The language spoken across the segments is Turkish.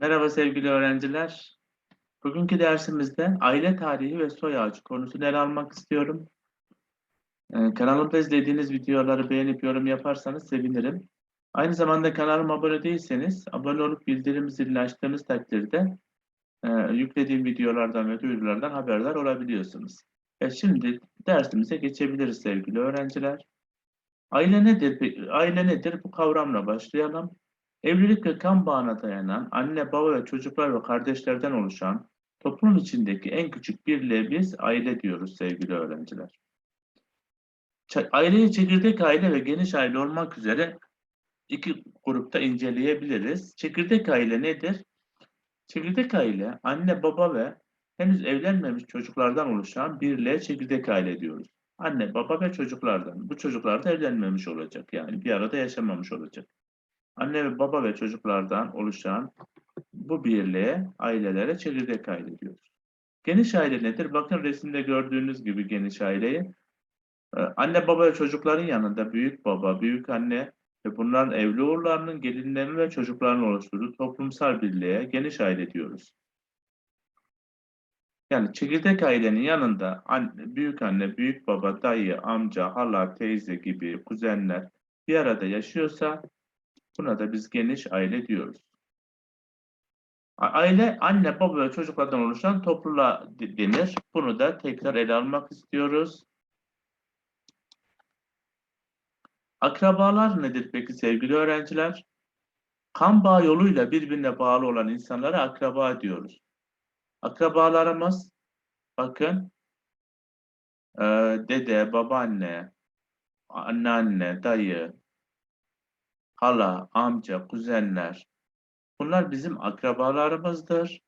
Merhaba sevgili öğrenciler. Bugünkü dersimizde aile tarihi ve soy ağacı konusunu ele almak istiyorum. Ee, kanalımda izlediğiniz videoları beğenip yorum yaparsanız sevinirim. Aynı zamanda kanalıma abone değilseniz abone olup bildirim zilini açtığınız takdirde e, yüklediğim videolardan ve duyurulardan haberdar olabiliyorsunuz. Evet, şimdi dersimize geçebiliriz sevgili öğrenciler. Aile nedir? Aile nedir? Bu kavramla başlayalım. Evlilik ve kan bağına dayanan anne, baba ve çocuklar ve kardeşlerden oluşan toplum içindeki en küçük birliğe biz aile diyoruz sevgili öğrenciler. Aileyi çekirdek aile ve geniş aile olmak üzere iki grupta inceleyebiliriz. Çekirdek aile nedir? Çekirdek aile anne, baba ve henüz evlenmemiş çocuklardan oluşan birliğe çekirdek aile diyoruz. Anne, baba ve çocuklardan. Bu çocuklar da evlenmemiş olacak yani bir arada yaşamamış olacak. Anne ve baba ve çocuklardan oluşan bu birliğe, ailelere çekirdek aile diyoruz. Geniş aile nedir? Bakın resimde gördüğünüz gibi geniş aileyi. Ee, Anne baba ve çocukların yanında büyük baba, büyük anne ve bunların evli oğullarının, gelinlerinin ve çocukların oluşturduğu toplumsal birliğe geniş aile diyoruz. Yani çekirdek ailenin yanında anne, büyük anne, büyük baba, dayı, amca, hala, teyze gibi kuzenler bir arada yaşıyorsa Buna da biz geniş aile diyoruz. Aile anne, baba ve çocuklardan oluşan topluluğa de- denir. Bunu da tekrar ele almak istiyoruz. Akrabalar nedir peki sevgili öğrenciler? Kan bağı yoluyla birbirine bağlı olan insanlara akraba diyoruz. Akrabalarımız bakın eee, dede, babaanne, anneanne, dayı, hala, amca, kuzenler, Bunlar bizim akrabalarımızdır.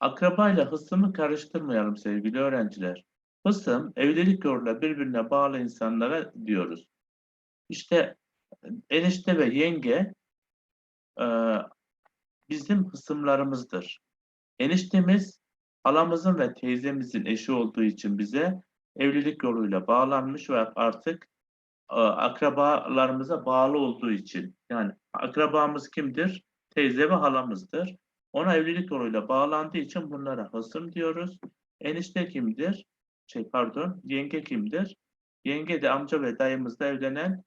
Akrabayla hısımı karıştırmayalım sevgili öğrenciler. Hısım, evlilik yoluyla birbirine bağlı insanlara diyoruz. İşte enişte ve yenge e, bizim hısımlarımızdır. Eniştemiz halamızın ve teyzemizin eşi olduğu için bize evlilik yoluyla bağlanmış ve artık akrabalarımıza bağlı olduğu için yani akrabamız kimdir? Teyze ve halamızdır. Ona evlilik yoluyla bağlandığı için bunlara hasım diyoruz. Enişte kimdir? Şey pardon, yenge kimdir? Yenge de amca ve dayımızla evlenen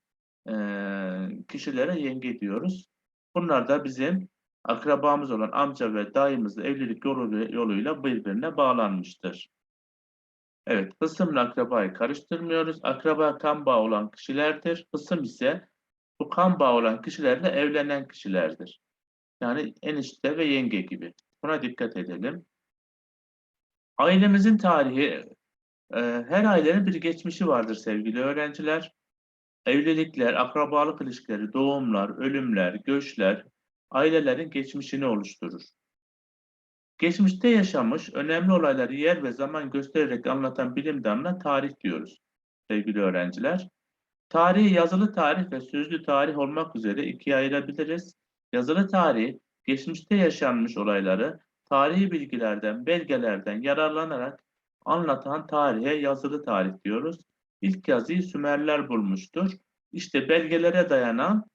e, kişilere yenge diyoruz. Bunlar da bizim akrabamız olan amca ve dayımızla evlilik yolu, yoluyla birbirine bağlanmıştır. Evet, hısımla akrabayı karıştırmıyoruz. Akraba kan bağı olan kişilerdir. Hısım ise bu kan bağı olan kişilerle evlenen kişilerdir. Yani enişte ve yenge gibi. Buna dikkat edelim. Ailemizin tarihi, e, her ailenin bir geçmişi vardır sevgili öğrenciler. Evlilikler, akrabalık ilişkileri, doğumlar, ölümler, göçler, ailelerin geçmişini oluşturur. Geçmişte yaşamış önemli olayları yer ve zaman göstererek anlatan bilim dalına tarih diyoruz sevgili öğrenciler. Tarihi yazılı tarih ve sözlü tarih olmak üzere ikiye ayırabiliriz. Yazılı tarih, geçmişte yaşanmış olayları tarihi bilgilerden, belgelerden yararlanarak anlatan tarihe yazılı tarih diyoruz. İlk yazıyı Sümerler bulmuştur. İşte belgelere dayanan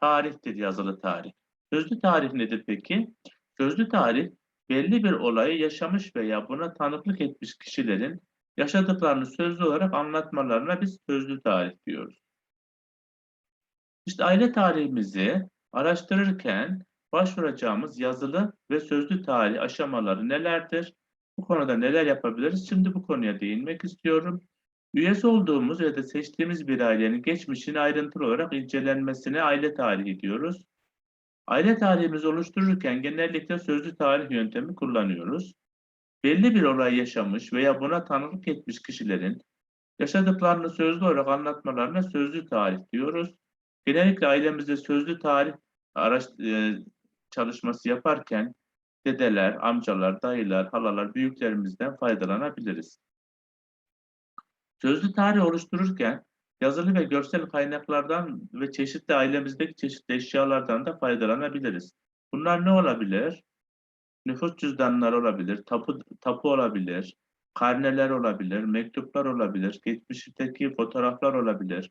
tarihtir yazılı tarih. Sözlü tarih nedir peki? Sözlü tarih belli bir olayı yaşamış veya buna tanıklık etmiş kişilerin yaşadıklarını sözlü olarak anlatmalarına biz sözlü tarih diyoruz. İşte aile tarihimizi araştırırken başvuracağımız yazılı ve sözlü tarih aşamaları nelerdir? Bu konuda neler yapabiliriz? Şimdi bu konuya değinmek istiyorum. Üyesi olduğumuz ya da seçtiğimiz bir ailenin geçmişini ayrıntılı olarak incelenmesine aile tarihi diyoruz. Aile tarihimizi oluştururken genellikle sözlü tarih yöntemi kullanıyoruz. Belli bir olay yaşamış veya buna tanıklık etmiş kişilerin yaşadıklarını sözlü olarak anlatmalarına sözlü tarih diyoruz. Genellikle ailemizde sözlü tarih araş, e, çalışması yaparken dedeler, amcalar, dayılar, halalar, büyüklerimizden faydalanabiliriz. Sözlü tarih oluştururken yazılı ve görsel kaynaklardan ve çeşitli ailemizdeki çeşitli eşyalardan da faydalanabiliriz. Bunlar ne olabilir? Nüfus cüzdanları olabilir, tapu, tapu olabilir, karneler olabilir, mektuplar olabilir, geçmişteki fotoğraflar olabilir.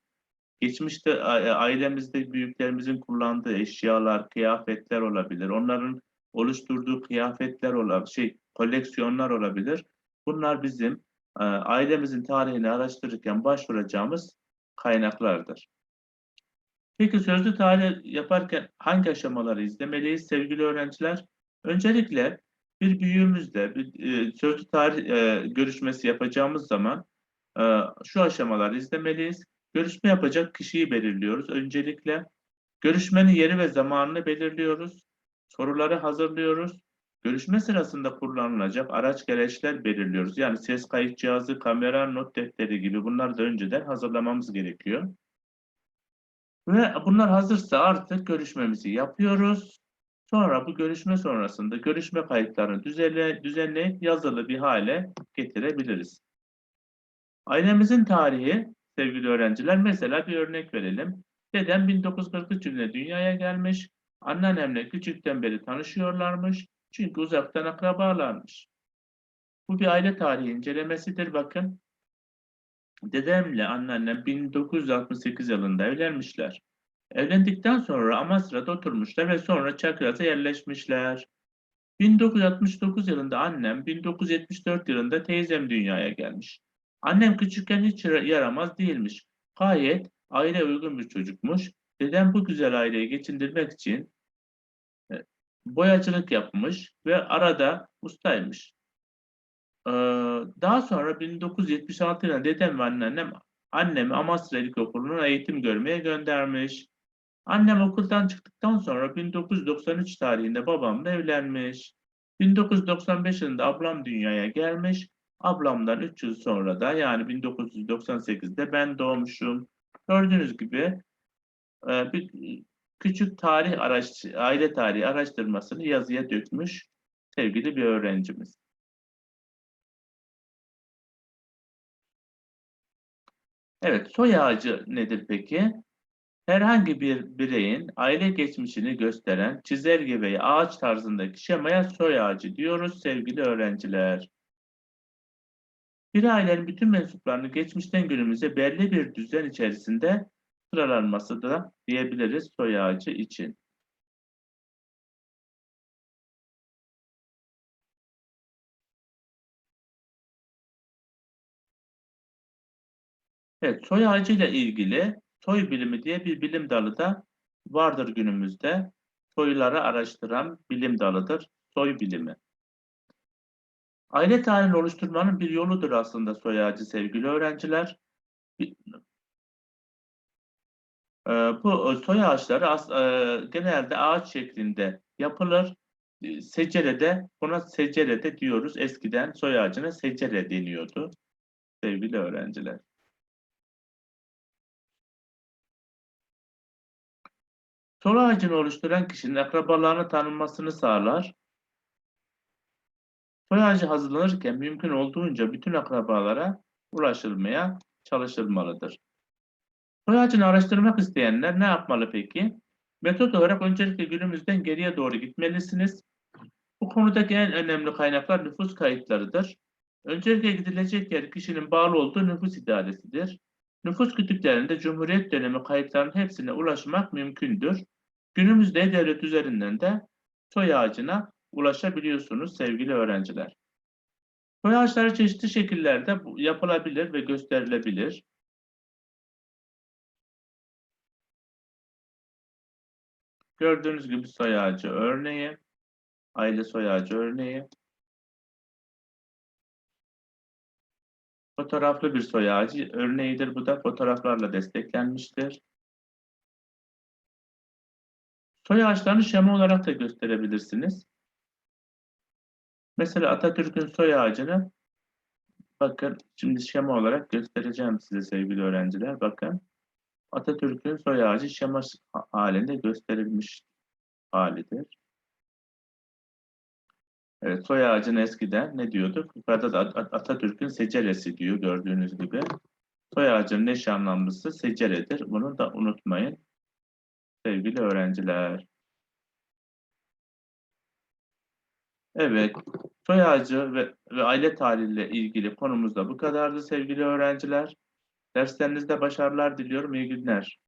Geçmişte a- ailemizde büyüklerimizin kullandığı eşyalar, kıyafetler olabilir. Onların oluşturduğu kıyafetler olabilir, şey, koleksiyonlar olabilir. Bunlar bizim e, ailemizin tarihini araştırırken başvuracağımız kaynaklardır. Peki sözlü tarih yaparken hangi aşamaları izlemeliyiz sevgili öğrenciler? Öncelikle bir büyüğümüzle bir e, sözlü tarih e, görüşmesi yapacağımız zaman e, şu aşamaları izlemeliyiz. Görüşme yapacak kişiyi belirliyoruz. Öncelikle görüşmenin yeri ve zamanını belirliyoruz. Soruları hazırlıyoruz. Görüşme sırasında kullanılacak araç gereçler belirliyoruz. Yani ses kayıt cihazı, kamera, not defteri gibi bunları da önceden hazırlamamız gerekiyor. Ve bunlar hazırsa artık görüşmemizi yapıyoruz. Sonra bu görüşme sonrasında görüşme kayıtlarını düzenle, düzenleyip yazılı bir hale getirebiliriz. Ailemizin tarihi sevgili öğrenciler mesela bir örnek verelim. Dedem 1943 yılında dünyaya gelmiş. Anneannemle küçükten beri tanışıyorlarmış. Çünkü uzaktan akrabalarmış. Bu bir aile tarihi incelemesidir bakın. Dedemle anneannem 1968 yılında evlenmişler. Evlendikten sonra Amasra'da oturmuşlar ve sonra Çakıras'a yerleşmişler. 1969 yılında annem, 1974 yılında teyzem dünyaya gelmiş. Annem küçükken hiç yaramaz değilmiş. Gayet aile uygun bir çocukmuş. Dedem bu güzel aileyi geçindirmek için boyacılık yapmış ve arada ustaymış. Ee, daha sonra 1976 yılında dedem ve anneannem annemi Amasra İlkokulu'na eğitim görmeye göndermiş. Annem okuldan çıktıktan sonra 1993 tarihinde babamla evlenmiş. 1995 yılında ablam dünyaya gelmiş. Ablamdan 3 yıl sonra da yani 1998'de ben doğmuşum. Gördüğünüz gibi e, küçük tarih araç, aile tarihi araştırmasını yazıya dökmüş sevgili bir öğrencimiz. Evet, soy ağacı nedir peki? Herhangi bir bireyin aile geçmişini gösteren çizelge veya ağaç tarzındaki şemaya soy ağacı diyoruz sevgili öğrenciler. Bir ailenin bütün mensuplarını geçmişten günümüze belli bir düzen içerisinde sıralanması da diyebiliriz soy ağacı için. Evet, soy ağacı ile ilgili soy bilimi diye bir bilim dalı da vardır günümüzde. Soyları araştıran bilim dalıdır soy bilimi. Aile tarihini oluşturmanın bir yoludur aslında soy ağacı sevgili öğrenciler. Ee, bu soy ağaçları e, genelde ağaç şeklinde yapılır. Ee, secerede, buna secerede diyoruz. Eskiden soy ağacına secere deniyordu sevgili öğrenciler. Soy ağacını oluşturan kişinin akrabalarını tanınmasını sağlar. Soy ağacı hazırlanırken mümkün olduğunca bütün akrabalara ulaşılmaya çalışılmalıdır. Soy ağacını araştırmak isteyenler ne yapmalı peki? Metot olarak öncelikle günümüzden geriye doğru gitmelisiniz. Bu konudaki en önemli kaynaklar nüfus kayıtlarıdır. Öncelikle gidilecek yer kişinin bağlı olduğu nüfus idaresidir. Nüfus kütüklerinde Cumhuriyet dönemi kayıtlarının hepsine ulaşmak mümkündür. Günümüzde devlet üzerinden de soy ağacına ulaşabiliyorsunuz sevgili öğrenciler. Soy ağaçları çeşitli şekillerde yapılabilir ve gösterilebilir. Gördüğünüz gibi soy ağacı örneği, aile soy ağacı örneği. Fotoğraflı bir soy ağacı örneğidir. Bu da fotoğraflarla desteklenmiştir. Soy ağaçlarını şema olarak da gösterebilirsiniz. Mesela Atatürk'ün soy ağacını bakın şimdi şema olarak göstereceğim size sevgili öğrenciler. Bakın Atatürk'ün soy ağacı şema halinde gösterilmiş halidir. Evet, soy ağacını eskiden ne diyorduk? Yukarıda da Atatürk'ün seceresi diyor gördüğünüz gibi. Soy ağacının eş anlamlısı seceredir. Bunu da unutmayın sevgili öğrenciler. Evet, soy ağacı ve, ve aile tarihiyle ilgili konumuz da bu kadardı sevgili öğrenciler. Derslerinizde başarılar diliyorum. İyi günler.